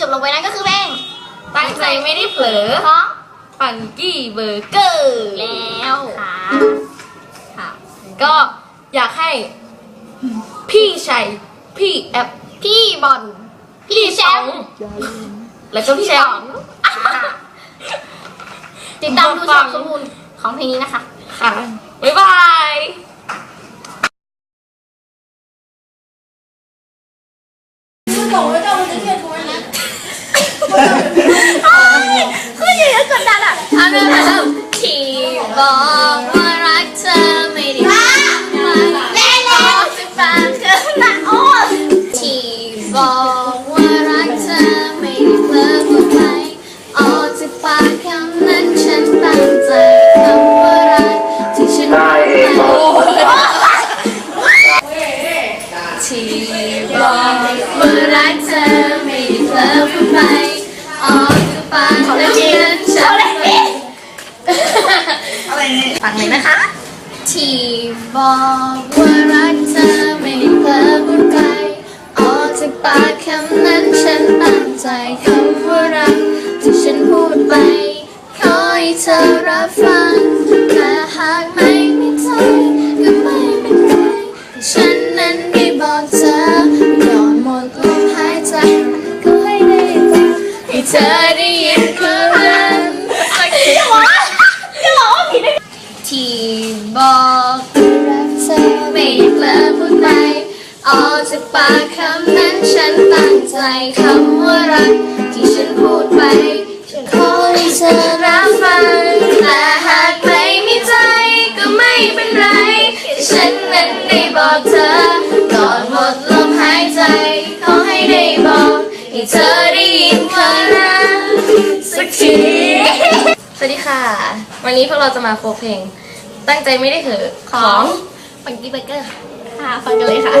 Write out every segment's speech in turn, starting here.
จบลงไปนั่นก็คือเพลงตั้งใจไม่ได้เผลอของฟังกี้เบอร์เกอร์แล้วค่ะค่ะ ก็อยากให้ พี่ชัย พี่แอปพี่บอลพี่แชมป์แล้วก็พี่แชมป์อ่าติดตามดูช่องสมบูรณ์ของเพลงนี้นะคะ ค่ะ บ๊ายบาย คืออยู่แล้วก ดดันอะ ฟังเลยนะคะ ที่บอกว่ารักเธอไม่เพ้อพูดไปออกจากปากคำนั้นฉันตั้งใจคำว่ารักที่ฉันพูดไปขอให้เธอรับฟังแต่หากไม่มีใจก็ไม่เป็นไรฉันนั้นได้บอกเธอก่อนหมดลมหายใจก็ให้ได้ฟังให้เธอได้ ออกจากปากคำนั้นฉันตั้งใจคำว่ารัก ที่ฉันพูดไป ฉันขอให้เธอรับฟังแต่หากไม่มีใจก็ไม่เป็นไรฉันนั้นได้บอกเธอ ก่อนหมดลมหายใจ ขอให้ได้บอกให้เธอได้ยินคำนั้นสักทีสวัสดีค่ะ วันนี้พวกเราจะมาโคเพลง ตั้งใจไม่ได้เผลอของปังกี้เบเกอร์ค่ะ ค่ะฟังกันเลยค่ะ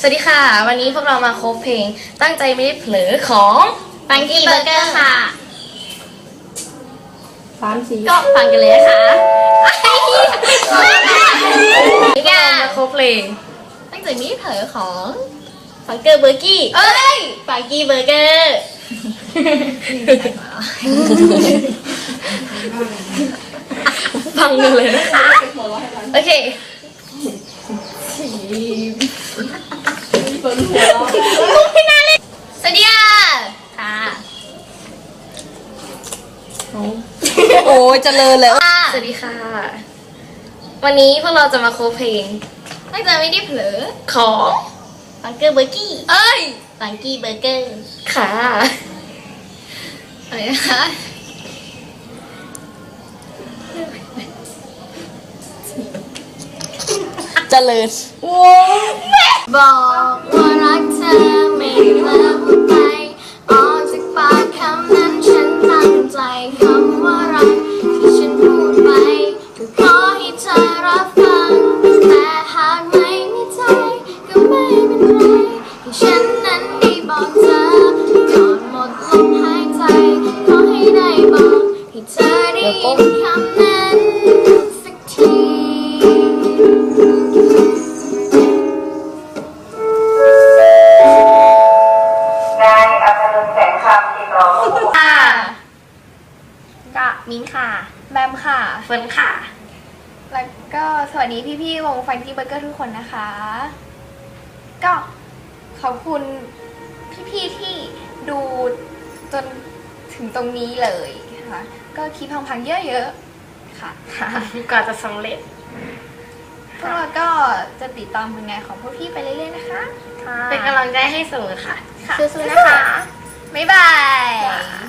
สวัสดีค่ะ วันนี้พวกเรามาโคเพลง ตั้งใจไม่ได้เผลอของปังกี้เบอร์เกอร์ค่ะ สามสี่ก็ฟังกันเลยนะคะนี่ไงมาโคเพลง ตั้งใจมีเผลอของฟังเกอร์เบอร์กี้เอ้ยฟังกี้เบอร์เกอร์ฟังกันเลยนะคะ โอเคสวัสดีค่ะค่ะโอ้ยเจริญแล้วค่ะสวัสดีค่ะ วันนี้พวกเราจะมาโคเพลงตั้งใจไม่ได้เผลอของฟังเกอร์เบอร์กี้เอ้ยฟังกี้เบอร์เกอร์ค่ะอะไรนะคะ เจริญบอกว่ารักเธอไม่ได้เผลอพูดไปออกจากปากคำนั้นฉันตั้งใจคำว่ารักที่ฉันพูดไปก็ขอให้เธอรับฟังแต่หากไม่มีใจก็ไม่เป็นไรที่ฉันนั้นได้บอกเธอก่อนหมดลมหายใจขอให้ได้บอกให้เธอได้ยินคำนั้น มิ้นค่ะ แบมค่ะ เฟิร์นค่ะ แล้วก็สวัสดีพี่ๆวงฟันกี้เบอร์เกอร์ทุกคนนะคะ ก็ขอบคุณพี่ๆที่ดูจนถึงตรงนี้เลยค่ะ ก็คิดพังๆเยอะๆค่ะค่ะกว่าจะสำเร็จพวกเราก็จะติดตามผลงานของพวกพี่ไปเรื่อยๆนะคะ เป็นกำลังใจให้เสมอค่ะค่ะสู้ๆนะคะ บ๊ายบาย